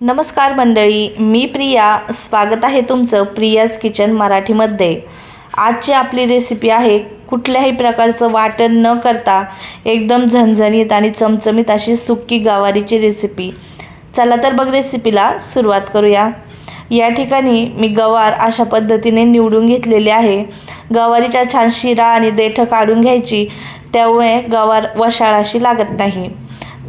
नमस्कार मंडळी मी प्रिया. स्वागत आहे तुमचं प्रियाज किचन मराठीमध्ये. आजची आपली रेसिपी आहे कुठल्याही प्रकारचं वाटण न करता एकदम झणझणीत आणि चमचमीत अशी सुक्की गवारीची रेसिपी चला तर बघ रेसिपीला सुरुवात करूया. या ठिकाणी मी गवार अशा पद्धतीने निवडून घेतलेली आहे. गवारीच्या छान शिरा आणि देठं काढून घ्यायची. त्यामुळे गवार वशाळाशी लागत नाही.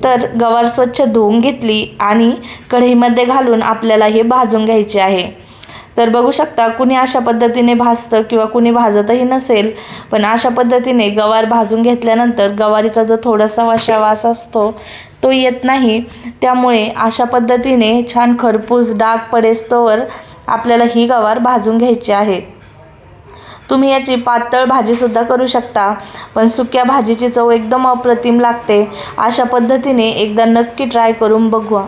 तर गवार स्वच्छ धुवून घेतली आणि कढईमध्ये घालून आपल्याला हे भाजून घ्यायचे आहे. तर बघू शकता कुणी अशा पद्धतीने भाजतं किंवा कुणी भाजतही नसेल पण अशा पद्धतीने गवार भाजून घेतल्यानंतर गवारीचा जो थोडासा वशा वास असतो तो येत नाही. त्यामुळे अशा पद्धतीने छान खरपूस डाग पडेस्तोवर आपल्याला ही गवार भाजून घ्यायची आहे. तुम्ही याची पातळ भाजीसुद्धा करू शकता. पण सुक्या भाजीची चव एकदम अप्रतिम लागते. अशा पद्धतीने एकदा नक्की ट्राय करून बघवा.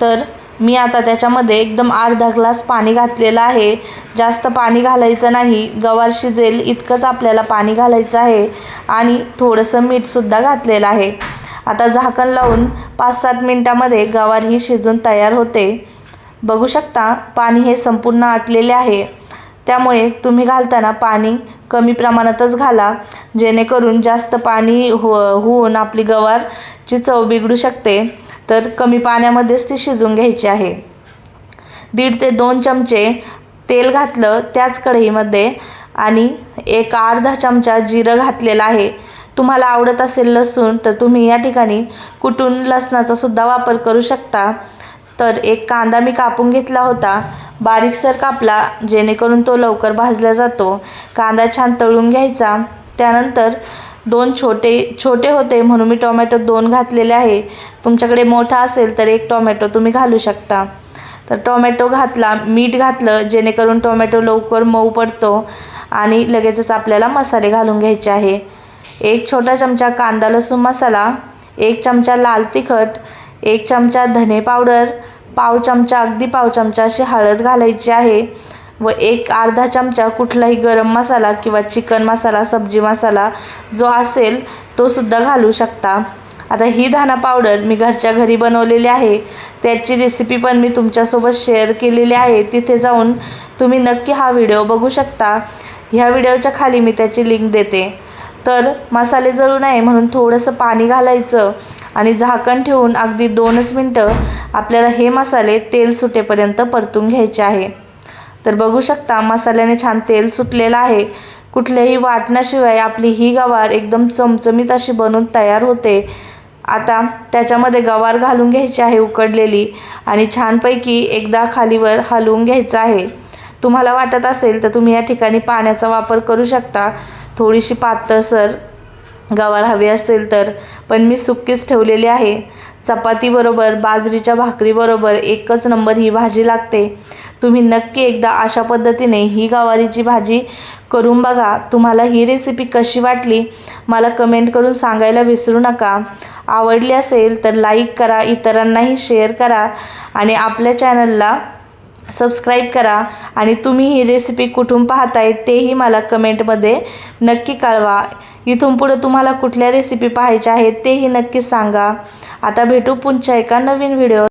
तर मी आता त्याच्यामध्ये एकदम अर्धा ग्लास पाणी घातलेलं आहे. जास्त पाणी घालायचं नाही. गवार शिजेल इतकंच आपल्याला पाणी घालायचं आहे. आणि थोडंसं मीठसुद्धा घातलेलं आहे. आता झाकण लावून पाच सात मिनटामध्ये गवार ही शिजून तयार होते. बघू शकता पाणी हे संपूर्ण आटलेले आहे. त्यामुळे तुम्ही घालताना पाणी कमी प्रमाणातच घाला जेणेकरून जास्त पाणी हो होऊन आपली गवारची चव बिघडू शकते. तर कमी पाण्यामध्येच ती शिजून घ्यायची आहे. दीड ते दोन चमचे तेल घातलं त्याच कढईमध्ये आणि एक अर्धा चमचा जिरं घातलेलं आहे. तुम्हाला आवडत असेल लसूण तर तुम्ही या ठिकाणी कुटून लसणाचा सुद्धा वापर करू शकता. तर एक कांदा मी कापून घेतला होता. बारीकसर कापला जेणेकरून तो लवकर भाजला जातो. कांदा छान तळून घ्यायचा. त्यानंतर दोन छोटे छोटे होते म्हणून मी टोमॅटो दोन घातलेले आहे. तुमच्याकडे मोठा असेल तर एक टोमॅटो तुम्ही घालू शकता. तर टोमॅटो घातला मीठ घातलं जेणेकरून टोमॅटो लवकर मऊ पडतो आणि लगेचच आपल्याला मसाले घालून घ्यायचे आहे. एक छोटा चमचा कांदा लसूण मसाला एक चमचा लाल तिखट एक चमचा धने पावडर पाव चमचा अगदी पाव चमचा अशी हळद घालायची आहे व एक अर्धा चमचा कुठलाही गरम मसाला किंवा चिकन मसाला सब्जी मसाला जो असेल तो सुद्धा घालू शकता. आता ही धाना पावडर मी घरच्या घरी बनवलेली आहे. त्याची रेसिपी पण मी तुमच्यासोबत शेअर केलेली आहे. तिथे जाऊन तुम्ही नक्की हा व्हिडिओ बघू शकता. ह्या व्हिडिओच्या खाली मी त्याची लिंक देते. तर मसाले जळू नये म्हणून थोडंसं पाणी घालायचं. आणि झाकण ठेवून अगदी दोनच मिनटं आपल्याला हे मसाले तेल सुटेपर्यंत परतून घ्यायचे आहे. तर बघू शकता मसाल्याने छान तेल सुटलेलं आहे. कुठल्याही वाटण्याशिवाय आपली ही गवार एकदम चमचमीत अशी बनून तयार होते. आता त्याच्यामध्ये गवार घालून घ्यायची आहे उकडलेली आणि छानपैकी एकदा खालीवर हलवून घ्यायचं आहे. तुम्हाला वाटत असेल तर तुम्ही या ठिकाणी पाण्याचा वापर करू शकता. थोडीशी पातळसर गावाला हवी असेल तर. पण मी सुक्कीच ठेवलेली आहे. चपातीबरोबर बाजरीच्या भाकरीबरोबर एकच नंबर ही भाजी लागते. तुम्ही नक्की एकदा अशा पद्धतीने ही गवारीची भाजी करून बघा. तुम्हाला ही रेसिपी कशी वाटली? मला कमेंट करून सांगायला विसरू नका. आवडली असेल तर लाईक करा इतरांनाही शेअर करा आणि आपल्या चॅनलला सबस्क्राईब करा आणि तुम्ही ही रेसिपी कुठून पाहताय तेही मला कमेंटमध्ये नक्की कळवा. इथून पुढे तुम्हाला कुठल्या रेसिपी पाहायच्या आहेत तेही नक्की सांगा. आता भेटू पुढच्या एका नवीन व्हिडिओ